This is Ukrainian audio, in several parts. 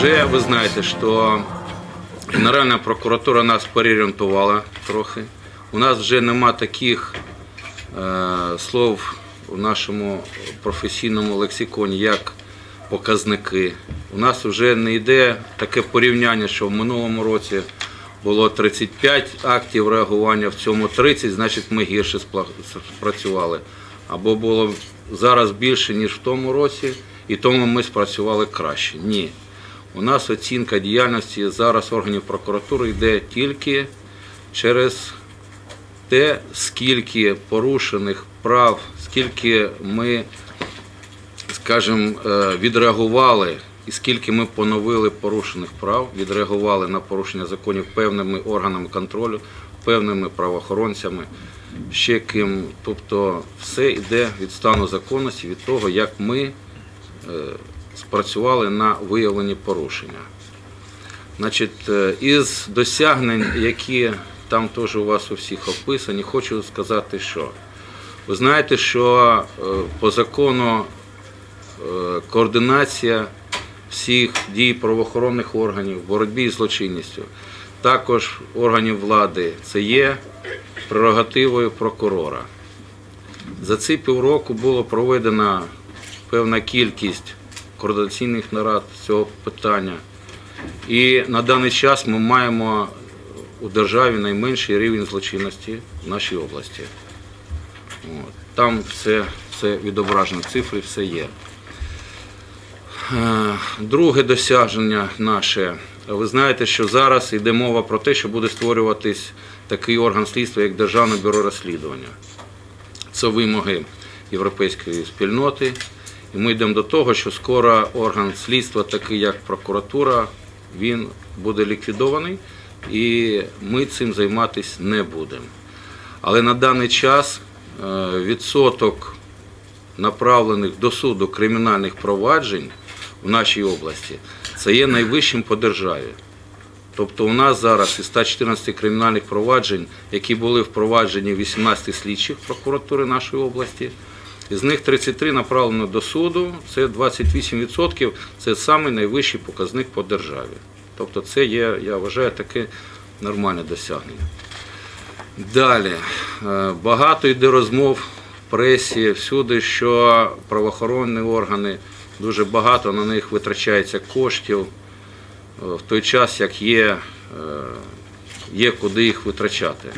Вже ви знаєте, що Генеральна прокуратура нас переорієнтувала трохи. У нас вже нема таких е, слов у нашому професійному лексиконі, як показники. У нас вже не йде таке порівняння, що в минулому році було 35 актів реагування, в цьому 30, значить ми гірше спрацювали. Або було зараз більше, ніж в тому році, і тому ми спрацювали краще. Ні. У нас оцінка діяльності зараз органів прокуратури йде тільки через те, скільки порушених прав, скільки ми, скажімо, е, відреагували і скільки ми поновили порушених прав, відреагували на порушення законів певними органами контролю, певними правоохоронцями, ще ким. Тобто все йде від стану законності, від того, як ми е, спрацювали на виявлені порушення. Значить, е, із досягнень, які там теж у вас у всіх описані, хочу сказати, що ви знаєте, що е, по закону е, координація всіх дій правоохоронних органів в боротьбі з злочинністю, також органів влади, це є прерогативою прокурора. За ці півроку було проведена певна кількість координаційних нарад цього питання. І на даний час ми маємо у державі найменший рівень злочинності в нашій області. Там все, все відображено, цифри все є. Е, Друге досягнення наше. Ви знаєте, що зараз йде мова про те, що буде створюватись такий орган слідства, як Державне бюро розслідування. Це вимоги європейської спільноти. І ми йдемо до того, що скоро орган слідства, такий як прокуратура, він буде ліквідований, і ми цим займатися не будемо. Але на даний час е, відсоток направлених до суду кримінальних проваджень в нашій області це є найвищим по державі. Тобто у нас зараз із 114 кримінальних проваджень, які були впроваджені 18 слідчих прокуратури нашої області, із них 33 направлено до суду, це 28%, це самий найвищий показник по державі. Тобто це є, я вважаю, таке нормальне досягнення. Далі. Е, Багато йде розмов в пресі всюди, що правоохоронні органи, дуже багато на них витрачається коштів е, в той час, як є, е, є куди їх витрачати.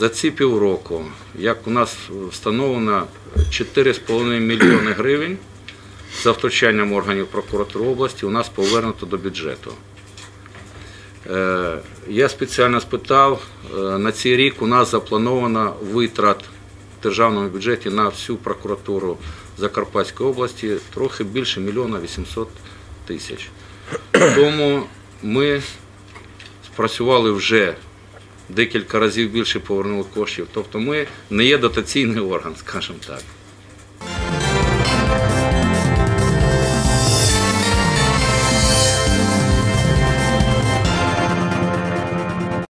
За ці півроку, як у нас встановлено 4,5 мільйони гривень за втручанням органів прокуратури області, у нас повернуто до бюджету. Е, Я спеціально спитав, е, на цей рік у нас заплановано витрат в державному бюджеті на всю прокуратуру Закарпатської області трохи більше мільйона 800 тисяч. Тому ми спрацювали вже декілька разів більше повернули коштів. Тобто ми не є дотаційний орган, скажімо так.